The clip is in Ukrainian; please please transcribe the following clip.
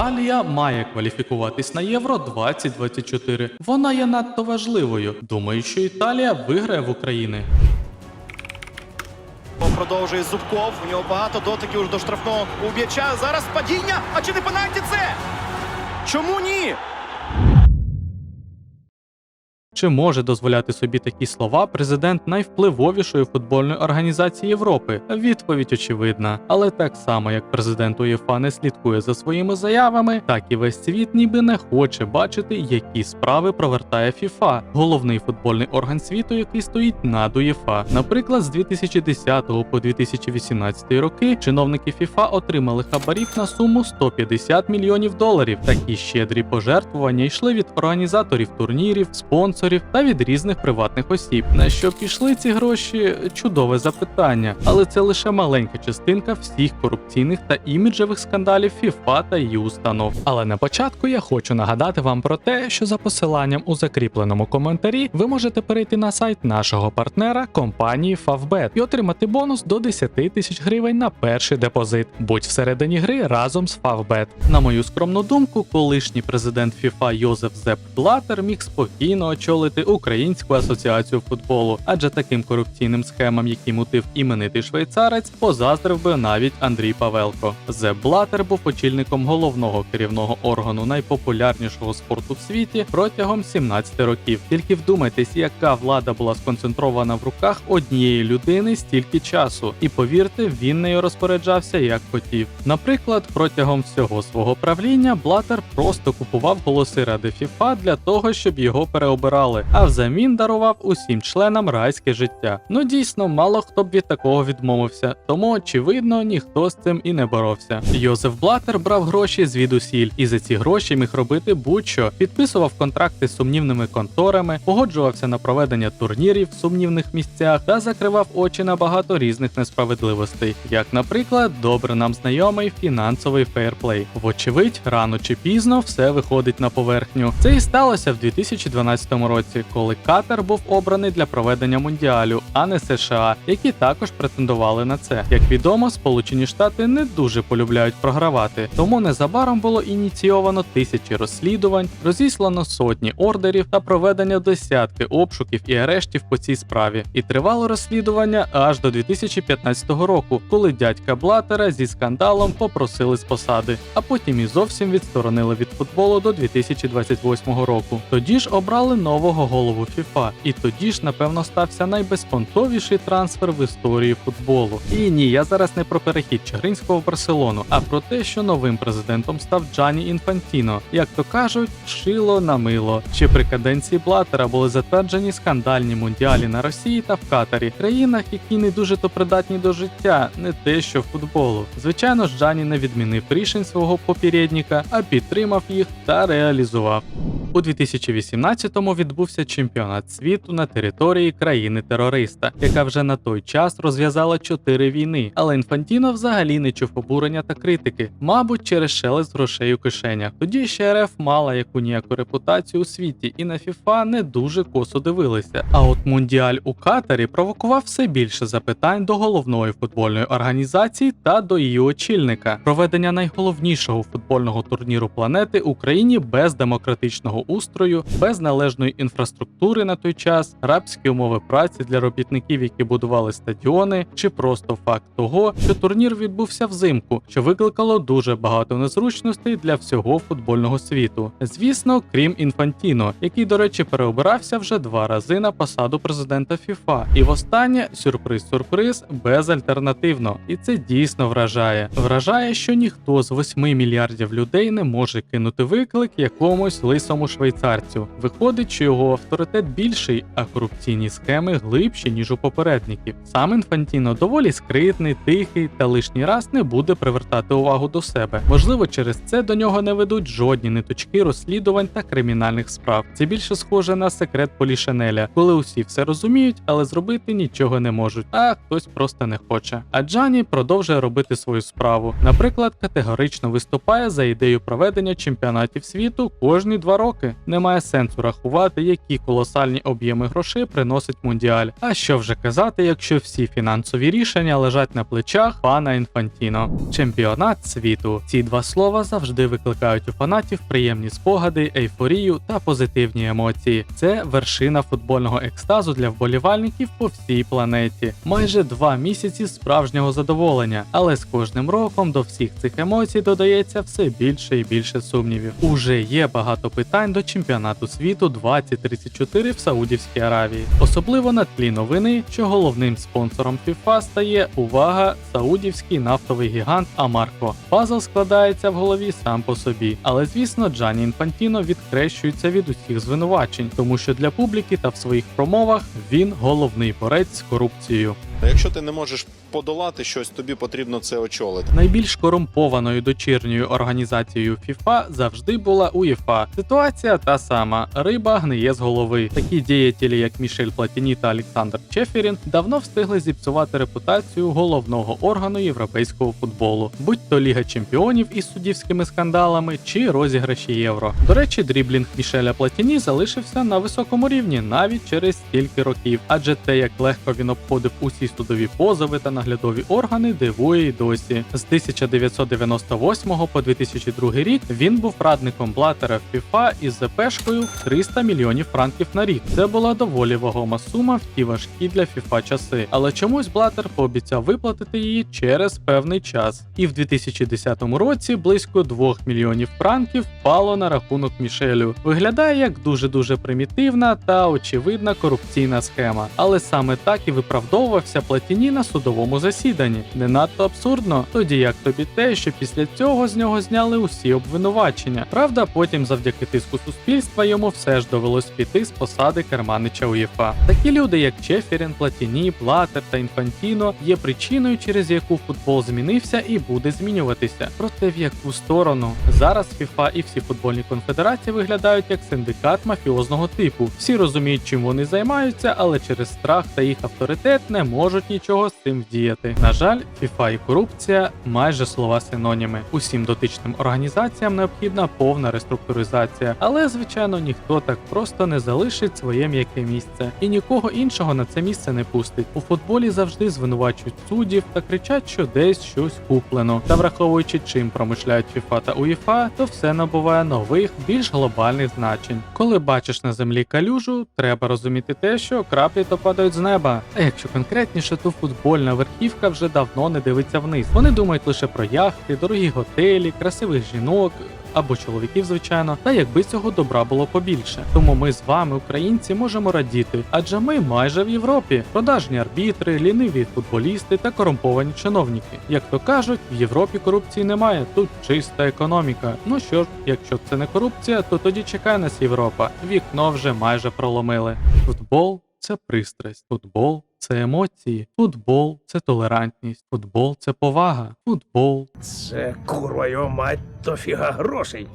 Італія має кваліфікуватись на Євро 2024. Вона є надто важливою. Думаю, що Італія виграє в Україні. Продовжує Зубков. У нього багато дотиків до штрафного у м'яча. Зараз падіння. А чи не пенальті це? Чому ні? Чи може дозволяти собі такі слова президент найвпливовішої футбольної організації Європи? Відповідь очевидна. Але так само як президент УЄФА не слідкує за своїми заявами, так і весь світ ніби не хоче бачити, які справи провертає ФІФА, головний футбольний орган світу, який стоїть над УЄФА. Наприклад, з 2010 по 2018 роки чиновники ФІФА отримали хабарів на суму 150 мільйонів доларів. Такі щедрі пожертвування йшли від організаторів турнірів, спонсорів та від різних приватних осіб. На що пішли ці гроші? Чудове запитання, але це лише маленька частинка всіх корупційних та іміджевих скандалів FIFA та її установ. Але на початку я хочу нагадати вам про те, що за посиланням у закріпленому коментарі ви можете перейти на сайт нашого партнера компанії Favbet і отримати бонус до 10 тисяч гривень на перший депозит. Будь всередині гри разом з Favbet. На мою скромну думку, колишній президент FIFA Йозеф Зеп Блатер міг спокійно очолити Українську асоціацію футболу, адже таким корупційним схемам, які мутив іменитий швейцарець, позаздрив би навіть Андрій Павелко. Зеп Блатер був очільником головного керівного органу найпопулярнішого спорту в світі протягом 17 років. Тільки вдумайтесь, яка влада була сконцентрована в руках однієї людини стільки часу, і повірте, він нею розпоряджався як хотів. Наприклад, протягом всього свого правління Блатер просто купував голоси ради ФІФА для того, щоб його переобирали, а взамін дарував усім членам райське життя. Ну дійсно, мало хто б від такого відмовився, тому очевидно ніхто з цим і не боровся. Йозеф Блатер брав гроші звідусіль, і за ці гроші міг робити будь-що, підписував контракти з сумнівними конторами, погоджувався на проведення турнірів в сумнівних місцях та закривав очі на багато різних несправедливостей, як, наприклад, добре нам знайомий фінансовий фейрплей. Вочевидь, рано чи пізно все виходить на поверхню. Це і сталося в 2012 році, коли Катар був обраний для проведення мундіалю, а не США, які також претендували на це. Як відомо, Сполучені Штати не дуже полюбляють програвати, тому незабаром було ініційовано тисячі розслідувань, розіслано сотні ордерів та проведення десятки обшуків і арештів по цій справі. І тривало розслідування аж до 2015 року, коли дядька Блатера зі скандалом попросили з посади, а потім і зовсім відсторонили від футболу до 2028 року. Тоді ж обрали нового голову ФІФА, і тоді ж, напевно, стався найбезпонтовіший трансфер в історії футболу. І ні, я зараз не про перехід Чигринського в Барселону, а про те, що новим президентом став Джані Інфантіно. Як то кажуть, шило на мило. Ще при каденції Блатера були затверджені скандальні мундіалі на Росії та в Катарі, країнах, які не дуже то придатні до життя, не те, що футболу. Звичайно ж, Джані не відмінив рішень свого попередника, а підтримав їх та реалізував. У 2018-му відбувся чемпіонат світу на території країни-терориста, яка вже на той час розв'язала чотири війни. Але Інфантіно взагалі не чув обурення та критики, мабуть, через шелест грошей у кишенях. Тоді ще РФ мала яку ніяку репутацію у світі, і на ФІФА не дуже косо дивилися. А от мундіаль у Катарі провокував все більше запитань до головної футбольної організації та до її очільника. Проведення найголовнішого футбольного турніру планети Україні без демократичного устрою, без належної інфраструктури на той час, рабські умови праці для робітників, які будували стадіони, чи просто факт того, що турнір відбувся взимку, що викликало дуже багато незручностей для всього футбольного світу. Звісно, крім Інфантіно, який, до речі, переобирався вже два рази на посаду президента ФІФА. І востаннє сюрприз-сюрприз безальтернативно. І це дійсно вражає. Вражає, що ніхто з 8 мільярдів людей не може кинути виклик якомусь лисому швейцарцю. Виходить, що його авторитет більший, а корупційні схеми глибші, ніж у попередників. Сам Інфантіно доволі скритний, тихий та лишній раз не буде привертати увагу до себе. Можливо, через це до нього не ведуть жодні ниточки розслідувань та кримінальних справ. Це більше схоже на секрет Полішанеля, коли усі все розуміють, але зробити нічого не можуть, а хтось просто не хоче. А Джані продовжує робити свою справу. Наприклад, категорично виступає за ідею проведення чемпіонатів світу кожні два роки. Роки. Немає сенсу рахувати, які колосальні об'єми грошей приносить мундіаль. А що вже казати, якщо всі фінансові рішення лежать на плечах пана Інфантіно. Чемпіонат світу. Ці два слова завжди викликають у фанатів приємні спогади, ейфорію та позитивні емоції. Це вершина футбольного екстазу для вболівальників по всій планеті. Майже два місяці справжнього задоволення, але з кожним роком до всіх цих емоцій додається все більше і більше сумнівів. Уже є багато питань до чемпіонату світу 2034 в Саудівській Аравії, особливо на тлі новини, що головним спонсором FIFA стає увага саудівський нафтовий гігант Амарко. Пазл складається в голові сам по собі, але звісно, Джані Інфантіно відхрещується від усіх звинувачень, тому що для публіки та в своїх промовах він головний борець з корупцією. Якщо ти не можеш подолати щось, тобі потрібно це очолити. Найбільш корумпованою дочірньою організацією FIFA завжди була УЄФА. Ситуація та сама: риба гниє з голови. Такі діятелі, як Мішель Платіні та Олександр Чеферін, давно встигли зіпсувати репутацію головного органу європейського футболу, будь то Ліга Чемпіонів із суддівськими скандалами чи розіграші євро. До речі, дріблінг Мішеля Платіні залишився на високому рівні навіть через стільки років, адже те, як легко він обходив усі судові позови та наглядові органи, дивує й досі. З 1998 по 2002 рік він був радником Блатера FIFA із ЗПшкою 300 мільйонів франків на рік. Це була доволі вагома сума в ті важкі для FIFA часи. Але чомусь Блатер пообіцяв виплатити її через певний час. І в 2010 році близько 2 мільйонів франків впало на рахунок Мішелю. Виглядає як дуже дуже примітивна та очевидна корупційна схема. Але саме так і виправдовувався Платіні на судовому засіданні. Не надто абсурдно, тоді як тобі те, що після цього з нього зняли усі обвинувачення. Правда, потім, завдяки тиску суспільства, йому все ж довелось піти з посади керманича УЄФА. Такі люди, як Чеферін, Платіні, Блатер та Інфантіно, є причиною, через яку футбол змінився і буде змінюватися. Проте в яку сторону зараз FIFA і всі футбольні конфедерації виглядають як синдикат мафіозного типу. Всі розуміють, чим вони займаються, але через страх та їх авторитет не можуть нічого з цим вдіяти. На жаль, FIFA і корупція майже слова синоніми. Усім дотичним організаціям необхідна повна реструктуризація, але звичайно ніхто так просто не залишить своє м'яке місце і нікого іншого на це місце не пустить. У футболі завжди звинувачують суддів та кричать, що десь щось куплено. Та враховуючи, чим промишляють FIFA та UEFA, то все набуває нових, більш глобальних значень. Коли бачиш на землі калюжу, треба розуміти те, що краплі то падають з неба. А якщо конкретніше, то футбольна верхівка вже давно не дивиться вниз. Вони думають лише про яхти, дорогі готелі, красивих жінок. Або чоловіків, звичайно, та якби цього добра було побільше. Тому ми з вами, українці, можемо радіти, адже ми майже в Європі. Продажні арбітри, ліниві футболісти та корумповані чиновники. Як то кажуть, в Європі корупції немає, тут чиста економіка. Ну що ж, якщо це не корупція, то тоді чекає нас Європа. Вікно вже майже проломили. Футбол це пристрасть, футбол це емоції, футбол це толерантність, футбол це повага, футбол Це курва мать, то фіга грошей.